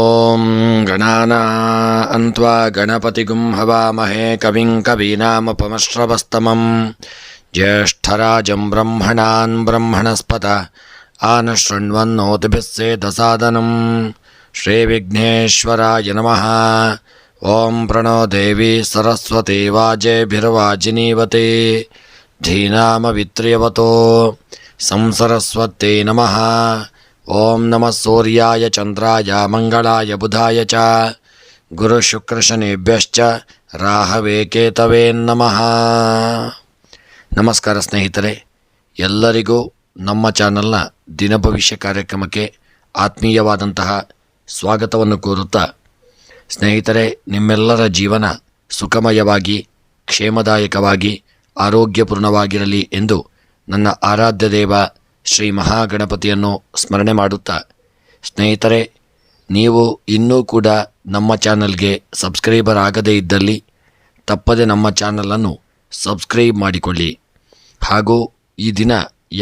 ॐ गणानान्त्वा गणपतिगुं हवामहे कविं कवीनामुपमश्रवस्तमं ज्येष्ठराजं ब्रह्मणान् ब्रह्मणस्पत आनशृण्वन्नोतिभिः सेदसादनं श्रीविघ्नेश्वराय नमः ॐ प्रणो देवी सरस्वती वाजेभिर्वाजिनीवते धीनामवित्र्यवतो संसरस्वत्यै नमः ಓಂ ನಮಃ ಸೂರ್ಯಾಯ ಚಂದ್ರಾಯ ಮಂಗಳಾಯ ಬುಧಾಯ ಚ. ಗುರು ಶುಕ್ರಶನಿಭ್ಯಶ್ಚ ರಾಹವೇ ಕೇತವೇ ನಮಃ. ನಮಸ್ಕಾರ ಸ್ನೇಹಿತರೆ, ಎಲ್ಲರಿಗೂ ನಮ್ಮ ಚಾನಲ್ನ ದಿನಭವಿಷ್ಯ ಕಾರ್ಯಕ್ರಮಕ್ಕೆ ಆತ್ಮೀಯವಾದಂತಹ ಸ್ವಾಗತವನ್ನು ಕೋರುತ್ತಾ, ಸ್ನೇಹಿತರೆ, ನಿಮ್ಮೆಲ್ಲರ ಜೀವನ ಸುಖಮಯವಾಗಿ, ಕ್ಷೇಮದಾಯಕವಾಗಿ, ಆರೋಗ್ಯಪೂರ್ಣವಾಗಿರಲಿ ಎಂದು ನನ್ನ ಆರಾಧ್ಯ ದೇವ ಶ್ರೀ ಮಹಾಗಣಪತಿಯನ್ನು ಸ್ಮರಣೆ ಮಾಡುತ್ತಾ, ಸ್ನೇಹಿತರೆ, ನೀವು ಇನ್ನೂ ಕೂಡ ನಮ್ಮ ಚಾನಲ್ಗೆ ಸಬ್ಸ್ಕ್ರೈಬರ್ ಆಗದೇ ಇದ್ದಲ್ಲಿ ತಪ್ಪದೆ ನಮ್ಮ ಚಾನಲನ್ನು ಸಬ್ಸ್ಕ್ರೈಬ್ ಮಾಡಿಕೊಳ್ಳಿ. ಹಾಗೂ ಈ ದಿನ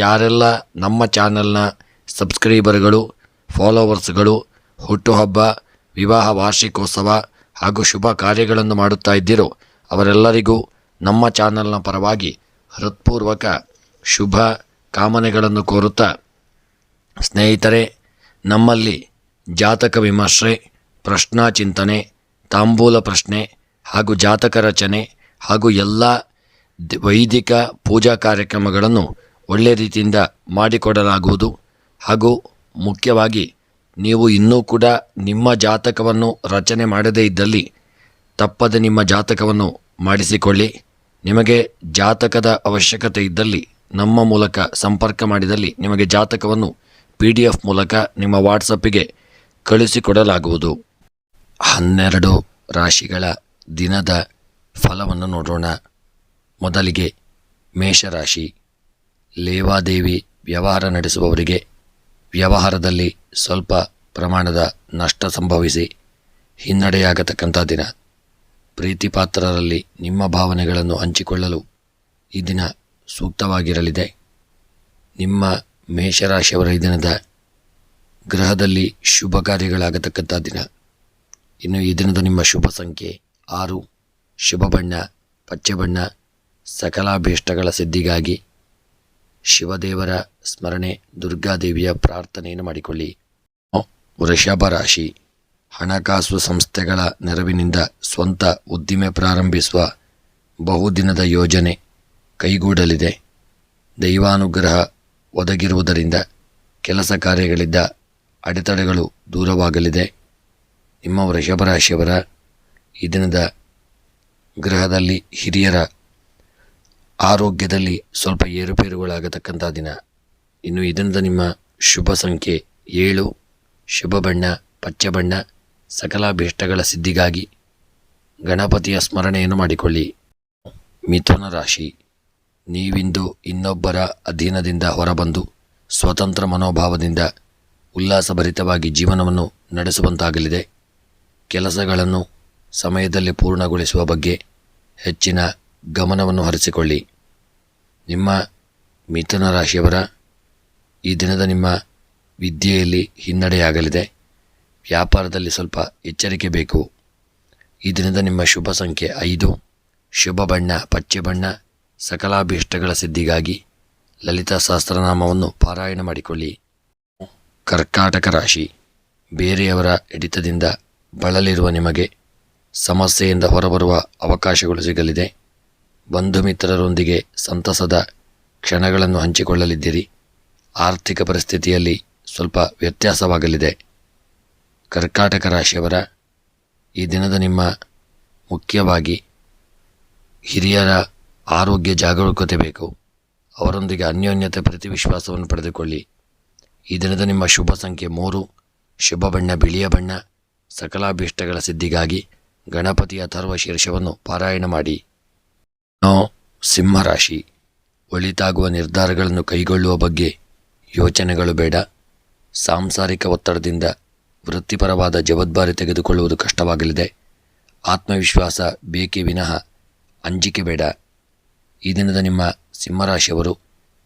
ಯಾರೆಲ್ಲ ನಮ್ಮ ಚಾನಲ್ನ ಸಬ್ಸ್ಕ್ರೈಬರ್ಗಳು, ಫಾಲೋವರ್ಸ್ಗಳು, ಹುಟ್ಟುಹಬ್ಬ, ವಿವಾಹ ವಾರ್ಷಿಕೋತ್ಸವ ಹಾಗೂ ಶುಭ ಕಾರ್ಯಗಳನ್ನು ಮಾಡುತ್ತಾ ಇದ್ದೀರೋ, ಅವರೆಲ್ಲರಿಗೂ ನಮ್ಮ ಚಾನಲ್ನ ಪರವಾಗಿ ಹೃತ್ಪೂರ್ವಕ ಶುಭ ಕಾಮನೆಗಳನ್ನು ಕೋರುತ್ತಾ, ಸ್ನೇಹಿತರೆ, ನಮ್ಮಲ್ಲಿ ಜಾತಕ ವಿಮರ್ಶೆ, ಪ್ರಶ್ನಾ ಚಿಂತನೆ, ತಾಂಬೂಲ ಪ್ರಶ್ನೆ ಹಾಗೂ ಜಾತಕ ರಚನೆ ಹಾಗೂ ಎಲ್ಲ ವೈದಿಕ ಪೂಜಾ ಕಾರ್ಯಕ್ರಮಗಳನ್ನು ಒಳ್ಳೆಯ ರೀತಿಯಿಂದ ಮಾಡಿಕೊಡಲಾಗುವುದು. ಹಾಗೂ ಮುಖ್ಯವಾಗಿ ನೀವು ಇನ್ನೂ ಕೂಡ ನಿಮ್ಮ ಜಾತಕವನ್ನು ರಚನೆ ಮಾಡದೇ ಇದ್ದಲ್ಲಿ ತಪ್ಪದೆ ನಿಮ್ಮ ಜಾತಕವನ್ನು ಮಾಡಿಸಿಕೊಳ್ಳಿ. ನಿಮಗೆ ಜಾತಕದ ಅವಶ್ಯಕತೆ ಇದ್ದಲ್ಲಿ ನಮ್ಮ ಮೂಲಕ ಸಂಪರ್ಕ ಮಾಡಿದಲ್ಲಿ ನಿಮಗೆ ಜಾತಕವನ್ನು ಪಿ ಡಿ ಎಫ್ ಮೂಲಕ ನಿಮ್ಮ ವಾಟ್ಸಪ್ಪಿಗೆ ಕಳುಹಿಸಿಕೊಡಲಾಗುವುದು ಹನ್ನೆರಡು ರಾಶಿಗಳ ದಿನದ ಫಲವನ್ನು ನೋಡೋಣ. ಮೊದಲಿಗೆ ಮೇಷರಾಶಿ. ಲೇವಾದೇವಿ ವ್ಯವಹಾರ ನಡೆಸುವವರಿಗೆ ವ್ಯವಹಾರದಲ್ಲಿ ಸ್ವಲ್ಪ ಪ್ರಮಾಣದ ನಷ್ಟ ಸಂಭವಿಸಿ ಹಿನ್ನಡೆಯಾಗತಕ್ಕಂಥ ದಿನ. ಪ್ರೀತಿಪಾತ್ರರಲ್ಲಿ ನಿಮ್ಮ ಭಾವನೆಗಳನ್ನು ಹಂಚಿಕೊಳ್ಳಲು ಈ ದಿನ ಸೂಕ್ತವಾಗಿರಲಿದೆ. ನಿಮ್ಮ ಮೇಷರಾಶಿಯವರ ಈ ದಿನದ ಗ್ರಹದಲ್ಲಿ ಶುಭ ಕಾರ್ಯಗಳಾಗತಕ್ಕಂಥ ದಿನ. ಇನ್ನು ಈ ದಿನದ ನಿಮ್ಮ ಶುಭ ಸಂಖ್ಯೆ ಆರು. ಶುಭ ಬಣ್ಣ, ಪಚ್ಚೆ ಬಣ್ಣ, ಸಕಲಾಭೀಷ್ಟಗಳ ಸಿದ್ಧಿಗಾಗಿ ಶಿವದೇವರ ಸ್ಮರಣೆ, ದುರ್ಗಾದೇವಿಯ ಪ್ರಾರ್ಥನೆಯನ್ನು ಮಾಡಿಕೊಳ್ಳಿ. ವೃಷಭ ರಾಶಿ, ಹಣಕಾಸು ಸಂಸ್ಥೆಗಳ ನೆರವಿನಿಂದ ಸ್ವಂತ ಉದ್ದಿಮೆ ಪ್ರಾರಂಭಿಸುವ ಬಹುದಿನದ ಯೋಜನೆ. ಕೈಗೂಡಲಿದೆ. ದೈವಾನುಗ್ರಹ ಒದಗಿರುವುದರಿಂದ ಕೆಲಸ ಕಾರ್ಯಗಳಿದ್ದ ಅಡೆತಡೆಗಳು ದೂರವಾಗಲಿದೆ. ನಿಮ್ಮ ವೃಷಭ ರಾಶಿಯವರ ಈ ದಿನದ ಗ್ರಹದಲ್ಲಿ ಹಿರಿಯರ ಆರೋಗ್ಯದಲ್ಲಿ ಸ್ವಲ್ಪ ಏರುಪೇರುಗಳಾಗತಕ್ಕಂಥ ದಿನ. ಇನ್ನು ಈ ದಿನದ ನಿಮ್ಮ ಶುಭ ಸಂಖ್ಯೆ ಏಳು. ಶುಭ ಬಣ್ಣ, ಪಚ್ಚ ಬಣ್ಣ, ಸಕಲಾಭೀಷ್ಟಗಳ ಸಿದ್ಧಿಗಾಗಿ ಗಣಪತಿಯ ಸ್ಮರಣೆಯನ್ನು ಮಾಡಿಕೊಳ್ಳಿ. ಮಿಥುನ ರಾಶಿ. ನೀವಿಂದು ಇನ್ನೊಬ್ಬರ ಅಧೀನದಿಂದ ಹೊರಬಂದು ಸ್ವತಂತ್ರ ಮನೋಭಾವದಿಂದ ಉಲ್ಲಾಸಭರಿತವಾಗಿ ಜೀವನವನ್ನು ನಡೆಸುವಂತಾಗಲಿದೆ. ಕೆಲಸಗಳನ್ನು ಸಮಯದಲ್ಲಿ ಪೂರ್ಣಗೊಳಿಸುವ ಬಗ್ಗೆ ಹೆಚ್ಚಿನ ಗಮನವನ್ನು ಹರಿಸಿಕೊಳ್ಳಿ. ನಿಮ್ಮ ಮಿಥುನ ರಾಶಿಯವರ ಈ ದಿನದ ನಿಮ್ಮ ವಿದ್ಯೆಯಲ್ಲಿ ಹಿನ್ನಡೆಯಾಗಲಿದೆ. ವ್ಯಾಪಾರದಲ್ಲಿ ಸ್ವಲ್ಪ ಎಚ್ಚರಿಕೆ ಬೇಕು. ಈ ದಿನದ ನಿಮ್ಮ ಶುಭ ಸಂಖ್ಯೆ ಐದು. ಶುಭ ಬಣ್ಣ, ಪಚ್ಚೆ ಬಣ್ಣ ಸಕಲಾಭೀಷ್ಟಗಳ ಸಿದ್ಧಿಗಾಗಿ ಲಲಿತಾ ಸಹಸ್ರನಾಮವನ್ನು ಪಾರಾಯಣ ಮಾಡಿಕೊಳ್ಳಿ. ಕರ್ಕಾಟಕ ರಾಶಿ, ಬೇರೆಯವರ ಹಿಡಿತದಿಂದ ಬಳಲಿರುವ ನಿಮಗೆ ಸಮಸ್ಯೆಯಿಂದ ಹೊರಬರುವ ಅವಕಾಶಗಳು ಸಿಗಲಿದೆ. ಬಂಧು ಮಿತ್ರರೊಂದಿಗೆ ಸಂತಸದ ಕ್ಷಣಗಳನ್ನು ಹಂಚಿಕೊಳ್ಳಲಿದ್ದೀರಿ. ಆರ್ಥಿಕ ಪರಿಸ್ಥಿತಿಯಲ್ಲಿ ಸ್ವಲ್ಪ ವ್ಯತ್ಯಾಸವಾಗಲಿದೆ. ಕರ್ಕಾಟಕ ರಾಶಿಯವರ, ಈ ದಿನದ ನಿಮ್ಮ ಮುಖ್ಯವಾಗಿ ಹಿರಿಯರ ಆರೋಗ್ಯ ಜಾಗರೂಕತೆ ಬೇಕು. ಅವರೊಂದಿಗೆ ಅನ್ಯೋನ್ಯತೆ ಪ್ರತಿ ವಿಶ್ವಾಸವನ್ನು ಪಡೆದುಕೊಳ್ಳಿ. ಈ ದಿನದ ನಿಮ್ಮ ಶುಭ ಸಂಖ್ಯೆ ಮೂರು. ಶುಭ ಬಣ್ಣ, ಬಿಳಿಯ ಬಣ್ಣ, ಸಕಲಾಭೀಷ್ಟಗಳ ಸಿದ್ಧಿಗಾಗಿ ಗಣಪತಿಯ ಅಥರ್ವ ಶೀರ್ಷವನ್ನು ಪಾರಾಯಣ ಮಾಡಿ. ನೋ ಸಿಂಹರಾಶಿ ಒಳಿತಾಗುವ ನಿರ್ಧಾರಗಳನ್ನು ಕೈಗೊಳ್ಳುವ ಬಗ್ಗೆ ಯೋಚನೆಗಳು ಬೇಡ. ಸಾಂಸಾರಿಕ ಒತ್ತಡದಿಂದ ವೃತ್ತಿಪರವಾದ ಜವಾಬ್ದಾರಿ ತೆಗೆದುಕೊಳ್ಳುವುದು ಕಷ್ಟವಾಗಲಿದೆ. ಆತ್ಮವಿಶ್ವಾಸ ಬೇಕೇ ವಿನಃ ಅಂಜಿಕೆ ಬೇಡ. ಈ ದಿನದ ನಿಮ್ಮ ಸಿಂಹರಾಶಿಯವರು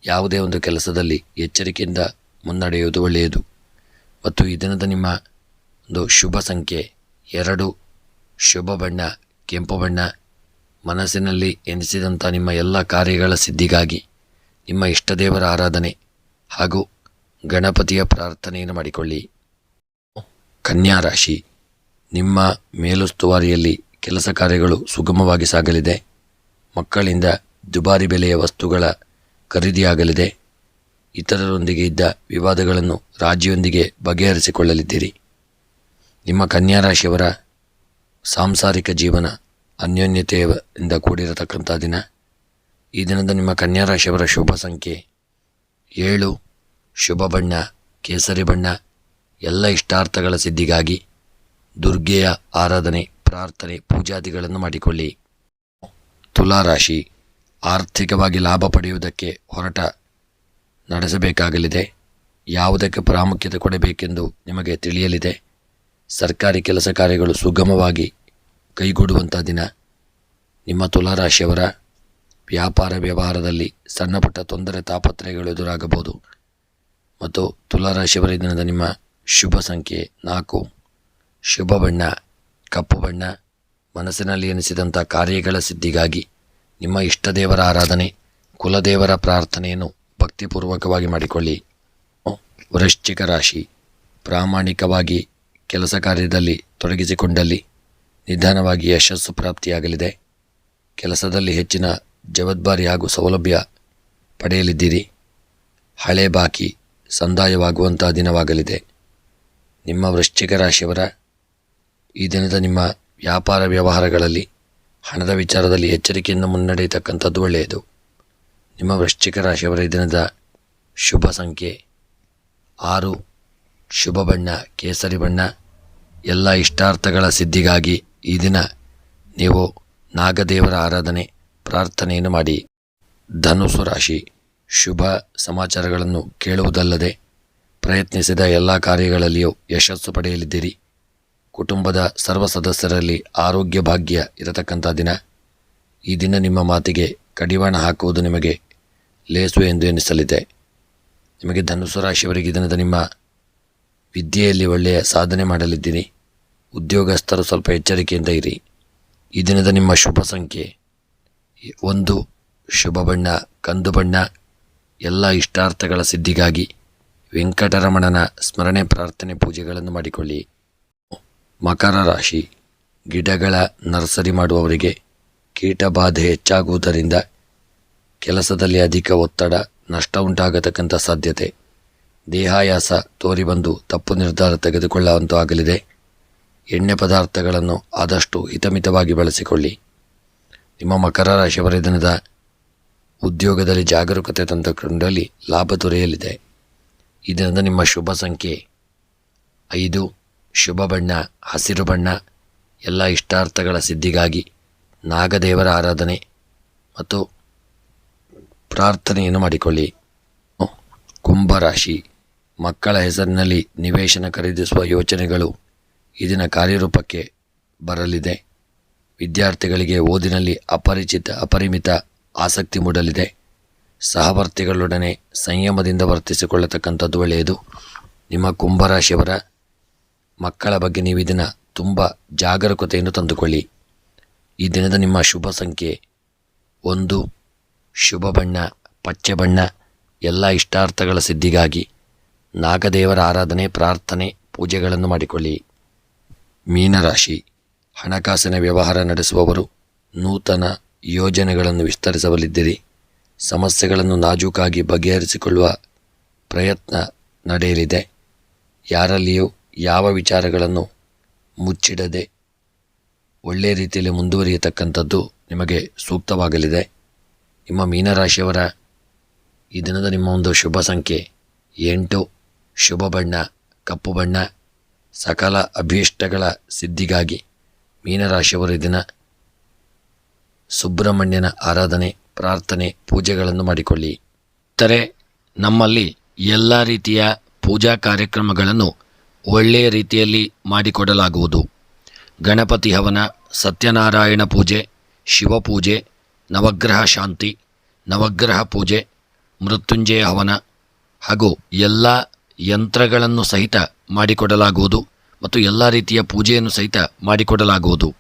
ಯಾವುದೇ ಒಂದು ಕೆಲಸದಲ್ಲಿ ಎಚ್ಚರಿಕೆಯಿಂದ ಮುನ್ನಡೆಯುವುದು ಒಳ್ಳೆಯದು. ಮತ್ತು ಈ ದಿನದ ನಿಮ್ಮ ಒಂದು ಶುಭ ಸಂಖ್ಯೆ ಎರಡು, ಶುಭ ಬಣ್ಣ, ಕೆಂಪು ಬಣ್ಣ, ಮನಸ್ಸಿನಲ್ಲಿ ಎನಿಸಿದಂಥ ನಿಮ್ಮ ಎಲ್ಲ ಕಾರ್ಯಗಳ ಸಿದ್ಧಿಗಾಗಿ ನಿಮ್ಮ ಇಷ್ಟದೇವರ ಆರಾಧನೆ ಹಾಗೂ ಗಣಪತಿಯ ಪ್ರಾರ್ಥನೆಯನ್ನು ಮಾಡಿಕೊಳ್ಳಿ. ಕನ್ಯಾ ರಾಶಿ, ನಿಮ್ಮ ಮೇಲುಸ್ತುವಾರಿಯಲ್ಲಿ ಕೆಲಸ ಕಾರ್ಯಗಳು ಸುಗಮವಾಗಿ ಸಾಗಲಿದೆ. ಮಕ್ಕಳಿಂದ ದುಬಾರಿ ಬೆಲೆಯ ವಸ್ತುಗಳ ಖರೀದಿಯಾಗಲಿದೆ. ಇತರರೊಂದಿಗೆ ಇದ್ದ ವಿವಾದಗಳನ್ನು ರಾಜಿಯೊಂದಿಗೆ ಬಗೆಹರಿಸಿಕೊಳ್ಳಲಿದ್ದೀರಿ. ನಿಮ್ಮ ಕನ್ಯಾ ರಾಶಿಯವರ ಸಾಂಸಾರಿಕ ಜೀವನ ಅನ್ಯೋನ್ಯತೆಯಿಂದ ಕೂಡಿರತಕ್ಕಂಥ ದಿನ. ಈ ದಿನದ ನಿಮ್ಮ ಕನ್ಯಾ ರಾಶಿಯವರ ಶುಭ ಸಂಖ್ಯೆ ಏಳು. ಶುಭ ಬಣ್ಣ, ಕೇಸರಿ ಬಣ್ಣ, ಎಲ್ಲ ಇಷ್ಟಾರ್ಥಗಳ ಸಿದ್ಧಿಗಾಗಿ ದುರ್ಗೆಯ ಆರಾಧನೆ, ಪ್ರಾರ್ಥನೆ, ಪೂಜಾದಿಗಳನ್ನು ಮಾಡಿಕೊಳ್ಳಿ. ತುಲಾ ರಾಶಿ ಆರ್ಥಿಕವಾಗಿ ಲಾಭ ಪಡೆಯುವುದಕ್ಕೆ ಹೊರಟ ನಡೆಸಬೇಕಾಗಲಿದೆ. ಯಾವುದಕ್ಕೆ ಪ್ರಾಮುಖ್ಯತೆ ಕೊಡಬೇಕೆಂದು ನಿಮಗೆ ತಿಳಿಯಲಿದೆ. ಸರ್ಕಾರಿ ಕೆಲಸ ಕಾರ್ಯಗಳು ಸುಗಮವಾಗಿ ಕೈಗೂಡುವಂಥ ದಿನ. ನಿಮ್ಮ ತುಲಾರಾಶಿಯವರ ವ್ಯಾಪಾರ ವ್ಯವಹಾರದಲ್ಲಿ ಸಣ್ಣಪುಟ್ಟ ತೊಂದರೆ ತಾಪತ್ರಯಗಳು ಎದುರಾಗಬಹುದು. ಮತ್ತು ತುಲಾರಾಶಿಯವರ ದಿನದ ನಿಮ್ಮ ಶುಭ ಸಂಖ್ಯೆ ನಾಲ್ಕು. ಶುಭ ಬಣ್ಣ, ಕಪ್ಪು ಬಣ್ಣ, ಮನಸ್ಸಿನಲ್ಲಿ ಎನಿಸಿದಂಥ ಕಾರ್ಯಗಳ ಸಿದ್ಧಿಗಾಗಿ ನಿಮ್ಮ ಇಷ್ಟದೇವರ ಆರಾಧನೆ, ಕುಲದೇವರ ಪ್ರಾರ್ಥನೆಯನ್ನು ಭಕ್ತಿಪೂರ್ವಕವಾಗಿ ಮಾಡಿಕೊಳ್ಳಿ. ವೃಶ್ಚಿಕ ರಾಶಿ. ಪ್ರಾಮಾಣಿಕವಾಗಿ ಕೆಲಸ ಕಾರ್ಯದಲ್ಲಿ ತೊಡಗಿಸಿಕೊಂಡಲ್ಲಿ ನಿಧಾನವಾಗಿ ಯಶಸ್ಸು ಪ್ರಾಪ್ತಿಯಾಗಲಿದೆ. ಕೆಲಸದಲ್ಲಿ ಹೆಚ್ಚಿನ ಜವಾಬ್ದಾರಿ ಹಾಗೂ ಸೌಲಭ್ಯ ಪಡೆಯಲಿದ್ದೀರಿ. ಹಳೆ ಬಾಕಿ ಸಂದಾಯವಾಗುವಂಥ ದಿನವಾಗಲಿದೆ. ನಿಮ್ಮ ವೃಶ್ಚಿಕ ರಾಶಿಯವರ, ಈ ದಿನದ ನಿಮ್ಮ ವ್ಯಾಪಾರ ವ್ಯವಹಾರಗಳಲ್ಲಿ ಹಣದ ವಿಚಾರದಲ್ಲಿ ಎಚ್ಚರಿಕೆಯಿಂದ ಮುನ್ನಡೆಯತಕ್ಕಂಥದ್ದು ಒಳ್ಳೆಯದು. ನಿಮ್ಮ ವೃಶ್ಚಿಕ ರಾಶಿಯವರ ದಿನದ ಶುಭ ಸಂಖ್ಯೆ ಆರು. ಶುಭ ಬಣ್ಣ, ಕೇಸರಿ ಬಣ್ಣ, ಎಲ್ಲ ಇಷ್ಟಾರ್ಥಗಳ ಸಿದ್ಧಿಗಾಗಿ ಈ ದಿನ ನೀವು ನಾಗದೇವರ ಆರಾಧನೆ, ಪ್ರಾರ್ಥನೆಯನ್ನು ಮಾಡಿ. ಧನುಸು ರಾಶಿ, ಶುಭ ಸಮಾಚಾರಗಳನ್ನು ಕೇಳುವುದಲ್ಲದೆ ಪ್ರಯತ್ನಿಸಿದ ಎಲ್ಲ ಕಾರ್ಯಗಳಲ್ಲಿಯೂ ಯಶಸ್ಸು ಪಡೆಯಲಿದ್ದೀರಿ. ಕುಟುಂಬದ ಸರ್ವ ಸದಸ್ಯರಲ್ಲಿ ಆರೋಗ್ಯ ಭಾಗ್ಯ ಇರತಕ್ಕಂಥ ದಿನ. ಈ ದಿನ ನಿಮ್ಮ ಮಾತಿಗೆ ಕಡಿವಾಣ ಹಾಕುವುದು ನಿಮಗೆ ಲೇಸು ಎಂದು ಎನಿಸಲಿದೆ. ನಿಮಗೆ ಧನುಸು ರಾಶಿಯವರಿಗೆ ದಿನದ ನಿಮ್ಮ ವಿದ್ಯೆಯಲ್ಲಿ ಒಳ್ಳೆಯ ಸಾಧನೆ ಮಾಡಲಿದ್ದೀನಿ ಉದ್ಯೋಗಸ್ಥರು ಸ್ವಲ್ಪ ಎಚ್ಚರಿಕೆಯಿಂದ ಇರಿ. ಈ ದಿನದ ನಿಮ್ಮ ಶುಭ ಸಂಖ್ಯೆ. ಒಂದು, ಶುಭ ಬಣ್ಣ, ಕಂದು ಬಣ್ಣ, ಎಲ್ಲ ಇಷ್ಟಾರ್ಥಗಳ ಸಿದ್ಧಿಗಾಗಿ ವೆಂಕಟರಮಣನ ಸ್ಮರಣೆ ಪ್ರಾರ್ಥನೆ ಪೂಜೆಗಳನ್ನು ಮಾಡಿಕೊಳ್ಳಿ. ಮಕರ ರಾಶಿ. ಗಿಡಗಳ ನರ್ಸರಿ ಮಾಡುವವರಿಗೆ ಕೀಟಬಾಧೆ ಹೆಚ್ಚಾಗುವುದರಿಂದ ಕೆಲಸದಲ್ಲಿ ಅಧಿಕ ಒತ್ತಡ, ನಷ್ಟ ಉಂಟಾಗತಕ್ಕಂಥ ಸಾಧ್ಯತೆ. ದೇಹಾಯಾಸ ತೋರಿಬಂದು ತಪ್ಪು ನಿರ್ಧಾರ ತೆಗೆದುಕೊಳ್ಳುವಂತೂ ಆಗಲಿದೆ. ಎಣ್ಣೆ ಪದಾರ್ಥಗಳನ್ನು ಆದಷ್ಟು ಹಿತಮಿತವಾಗಿ ಬಳಸಿಕೊಳ್ಳಿ. ನಿಮ್ಮ ಮಕರ ರಾಶಿ ದಿನದ ಉದ್ಯೋಗದಲ್ಲಿ ಜಾಗರೂಕತೆ ತಂದುಕೊಂಡಲ್ಲಿ ಲಾಭ ದೊರೆಯಲಿದೆ. ಇದರಿಂದ ನಿಮ್ಮ ಶುಭ ಸಂಖ್ಯೆ ಐದು ಶುಭ ಬಣ್ಣ, ಹಸಿರು ಬಣ್ಣ, ಎಲ್ಲ ಇಷ್ಟಾರ್ಥಗಳ ಸಿದ್ಧಿಗಾಗಿ ನಾಗದೇವರ ಆರಾಧನೆ ಮತ್ತು ಪ್ರಾರ್ಥನೆಯನ್ನು ಮಾಡಿಕೊಳ್ಳಿ. ಕುಂಭರಾಶಿ. ಮಕ್ಕಳ ಹೆಸರಿನಲ್ಲಿ ನಿವೇಶನ ಖರೀದಿಸುವ ಯೋಚನೆಗಳು ಇದಿನ ಕಾರ್ಯರೂಪಕ್ಕೆ ಬರಲಿದೆ. ವಿದ್ಯಾರ್ಥಿಗಳಿಗೆ ಓದಿನಲ್ಲಿ ಅಪರಿಚಿತ, ಅಪರಿಮಿತ ಆಸಕ್ತಿ ಮೂಡಲಿದೆ. ಸಹವರ್ತಿಗಳೊಡನೆ ಸಂಯಮದಿಂದ ವರ್ತಿಸಿಕೊಳ್ಳತಕ್ಕಂಥದ್ದು ಒಳ್ಳೆಯದು. ನಿಮ್ಮ ಕುಂಭರಾಶಿಯವರ ಮಕ್ಕಳ ಬಗ್ಗೆ ನೀವು ಈ ದಿನ ತುಂಬ ಜಾಗರೂಕತೆಯನ್ನು ತಂದುಕೊಳ್ಳಿ. ಈ ದಿನದ ನಿಮ್ಮ ಶುಭ ಸಂಖ್ಯೆ ಒಂದು, ಶುಭ ಬಣ್ಣ, ಪಚ್ಚೆ ಬಣ್ಣ, ಎಲ್ಲ ಇಷ್ಟಾರ್ಥಗಳ ಸಿದ್ಧಿಗಾಗಿ ನಾಗದೇವರ ಆರಾಧನೆ, ಪ್ರಾರ್ಥನೆ, ಪೂಜೆಗಳನ್ನು ಮಾಡಿಕೊಳ್ಳಿ. ಮೀನರಾಶಿ, ಹಣಕಾಸಿನ ವ್ಯವಹಾರ ನಡೆಸುವವರು ನೂತನ ಯೋಜನೆಗಳನ್ನು ವಿಸ್ತರಿಸಬಲ್ಲಿದ್ದೀರಿ. ಸಮಸ್ಯೆಗಳನ್ನು ನಾಜೂಕಾಗಿ ಬಗೆಹರಿಸಿಕೊಳ್ಳುವ ಪ್ರಯತ್ನ ನಡೆಯಲಿದೆ. ಯಾರಲ್ಲಿಯೂ ಯಾವ ವಿಚಾರಗಳನ್ನು ಮುಚ್ಚಿಡದೆ ಒಳ್ಳೆಯ ರೀತಿಯಲ್ಲಿ ಮುಂದುವರಿಯತಕ್ಕಂಥದ್ದು ನಿಮಗೆ ಸೂಕ್ತವಾಗಲಿದೆ. ನಿಮ್ಮ ಮೀನರಾಶಿಯವರ ಈ ದಿನದ ನಿಮ್ಮ ಒಂದು ಶುಭ ಸಂಖ್ಯೆ ಎಂಟು. ಶುಭ ಬಣ್ಣ, ಕಪ್ಪು ಬಣ್ಣ, ಸಕಲ ಅಭೀಷ್ಟಗಳ ಸಿದ್ಧಿಗಾಗಿ ಮೀನರಾಶಿಯವರ ದಿನ ಸುಬ್ರಹ್ಮಣ್ಯನ ಆರಾಧನೆ, ಪ್ರಾರ್ಥನೆ, ಪೂಜೆಗಳನ್ನು ಮಾಡಿಕೊಳ್ಳಿ. ಇತರೆ, ನಮ್ಮಲ್ಲಿ ಎಲ್ಲ ರೀತಿಯ ಪೂಜಾ ಕಾರ್ಯಕ್ರಮಗಳನ್ನು ಒಳ್ಳೆಯ ರೀತಿಯಲ್ಲಿ ಮಾಡಿಕೊಡಲಾಗುವುದು. ಗಣಪತಿ ಹವನ, ಸತ್ಯನಾರಾಯಣ ಪೂಜೆ ಶಿವಪೂಜೆ ನವಗ್ರಹ ಶಾಂತಿ, ನವಗ್ರಹ ಪೂಜೆ, ಮೃತ್ಯುಂಜಯ ಹವನ ಹಾಗೂ ಎಲ್ಲ ಯಂತ್ರಗಳನ್ನು ಸಹಿತ ಮಾಡಿಕೊಡಲಾಗುವುದು ಮತ್ತು ಎಲ್ಲ ರೀತಿಯ ಪೂಜೆಯನ್ನು ಸಹಿತ ಮಾಡಿಕೊಡಲಾಗುವುದು.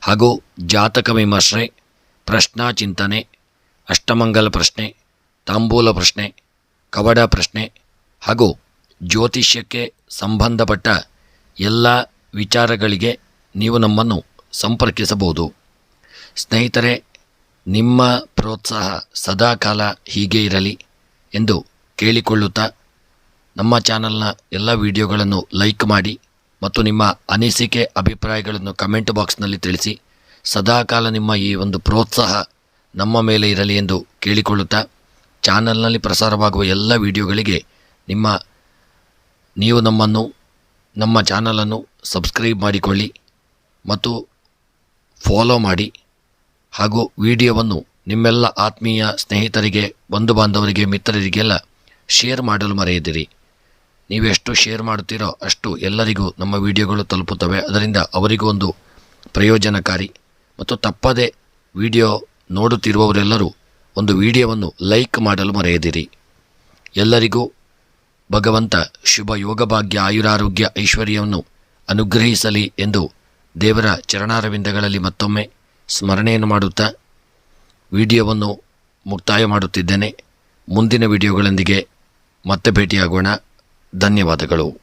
ಹಾಗೂ ಜಾತಕ ವಿಮರ್ಶೆ, ಪ್ರಶ್ನಾ ಚಿಂತನೆ, ಅಷ್ಟಮಂಗಲ ಪ್ರಶ್ನೆ, ತಾಂಬೂಲ ಪ್ರಶ್ನೆ, ಕವಡ ಪ್ರಶ್ನೆ ಹಾಗೂ ಜ್ಯೋತಿಷ್ಯಕ್ಕೆ ಸಂಬಂಧಪಟ್ಟ ಎಲ್ಲ ವಿಚಾರಗಳಿಗೆ ನೀವು ನಮ್ಮನ್ನು ಸಂಪರ್ಕಿಸಬಹುದು. ಸ್ನೇಹಿತರೆ, ನಿಮ್ಮ ಪ್ರೋತ್ಸಾಹ ಸದಾಕಾಲ ಹೀಗೆ ಇರಲಿ ಎಂದು ಕೇಳಿಕೊಳ್ಳುತ್ತಾ ನಮ್ಮ ಚಾನಲ್ನ ಎಲ್ಲ ವಿಡಿಯೋಗಳನ್ನು ಲೈಕ್ ಮಾಡಿ ಮತ್ತು ನಿಮ್ಮ ಅನಿಸಿಕೆ ಅಭಿಪ್ರಾಯಗಳನ್ನು ಕಮೆಂಟ್ ಬಾಕ್ಸ್ನಲ್ಲಿ ತಿಳಿಸಿ. ಸದಾಕಾಲ ನಿಮ್ಮ ಈ ಒಂದು ಪ್ರೋತ್ಸಾಹ ನಮ್ಮ ಮೇಲೆ ಇರಲಿ ಎಂದು ಕೇಳಿಕೊಳ್ಳುತ್ತಾ ಚಾನಲ್ನಲ್ಲಿ ಪ್ರಸಾರವಾಗುವ ಎಲ್ಲ ವಿಡಿಯೋಗಳಿಗೆ ನಿಮ್ಮ ನೀವು ನಮ್ಮನ್ನು, ನಮ್ಮ ಚಾನಲನ್ನು ಸಬ್ಸ್ಕ್ರೈಬ್ ಮಾಡಿಕೊಳ್ಳಿ ಮತ್ತು ಫಾಲೋ ಮಾಡಿ ಹಾಗೂ ವಿಡಿಯೋವನ್ನು ನಿಮ್ಮೆಲ್ಲ ಆತ್ಮೀಯ ಸ್ನೇಹಿತರಿಗೆ, ಬಂಧು ಬಾಂಧವರಿಗೆ, ಮಿತ್ರರಿಗೆಲ್ಲ ಶೇರ್ ಮಾಡಲು ಮರೆಯದಿರಿ. ನೀವೆಷ್ಟು ಶೇರ್ ಮಾಡುತ್ತೀರೋ ಅಷ್ಟು ಎಲ್ಲರಿಗೂ ನಮ್ಮ ವಿಡಿಯೋಗಳು ತಲುಪುತ್ತವೆ. ಅದರಿಂದ ಅವರಿಗೂ ಒಂದು ಪ್ರಯೋಜನಕಾರಿ ಮತ್ತು ತಪ್ಪದೆ ವಿಡಿಯೋ ನೋಡುತ್ತಿರುವವರೆಲ್ಲರೂ ಒಂದು ವಿಡಿಯೋವನ್ನು ಲೈಕ್ ಮಾಡಲು ಮರೆಯದಿರಿ. ಎಲ್ಲರಿಗೂ ಭಗವಂತ ಶುಭ ಯೋಗಭಾಗ್ಯ ಆಯುರಾರೋಗ್ಯ ಐಶ್ವರ್ಯವನ್ನು ಅನುಗ್ರಹಿಸಲಿ ಎಂದು ದೇವರ ಚರಣಾರವಿಂದಗಳಲ್ಲಿ ಮತ್ತೊಮ್ಮೆ ಸ್ಮರಣೆಯನ್ನು ಮಾಡುತ್ತಾ ವಿಡಿಯೋವನ್ನು ಮುಕ್ತಾಯ ಮಾಡುತ್ತಿದ್ದೇನೆ. ಮುಂದಿನ ವಿಡಿಯೋಗಳೊಂದಿಗೆ ಮತ್ತೆ ಭೇಟಿಯಾಗೋಣ. ಧನ್ಯವಾದಗಳು.